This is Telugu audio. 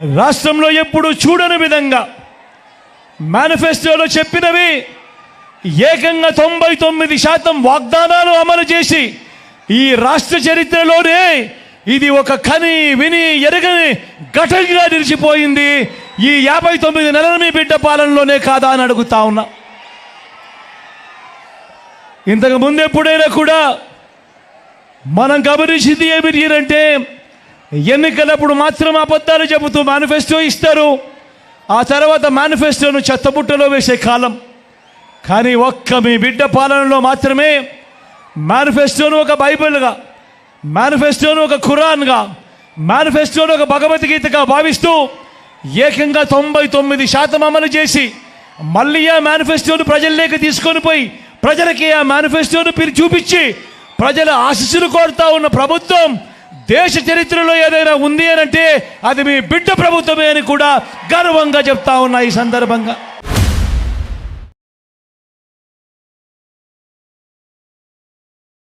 రాష్ట్రంలో ఎప్పుడు చూడని విధంగా మేనిఫెస్టోలో చెప్పినవి ఏకంగా తొంభై తొమ్మిది శాతం వాగ్దానాలు అమలు చేసి ఈ రాష్ట్ర చరిత్రలోనే ఇది ఒక కని విని ఎరగని ఘటనగా నిలిచిపోయింది. ఈ యాభై తొమ్మిది నెలల మీ బిడ్డ పాలనలోనే కాదా అని అడుగుతా ఉన్నా. ఇంతకు ముందు ఎప్పుడైనా కూడా మనం గమనించింది ఏమిటి అంటే ఎన్నికలప్పుడు మాత్రం అబద్ధాలు చెబుతూ మేనిఫెస్టో ఇస్తారు. ఆ తర్వాత మేనిఫెస్టోను చెత్తబుట్టలో వేసే కాలం. కానీ ఒక్క మీ బిడ్డ పాలనలో మాత్రమే మేనిఫెస్టోను ఒక బైబిల్గా మేనిఫెస్టోను ఒక ఖురాన్గా మేనిఫెస్టోను ఒక భగవద్గీతగా భావిస్తూ ఏకంగా తొంభై తొమ్మిది శాతం అమలు చేసి మళ్ళీ ఆ మేనిఫెస్టోను ప్రజల్లోకి తీసుకొని పోయి ప్రజలకి ఆ మేనిఫెస్టోను పిలిచి చూపించి ప్రజల ఆశీస్సులు కోరుతా ఉన్న ప్రభుత్వం దేశ చరిత్రలో ఏదైనా ఉంది అని అంటే అది మీ బిడ్డ ప్రభుత్వమే అని కూడా గర్వంగా చెప్తా ఉన్నా ఈ సందర్భంగా.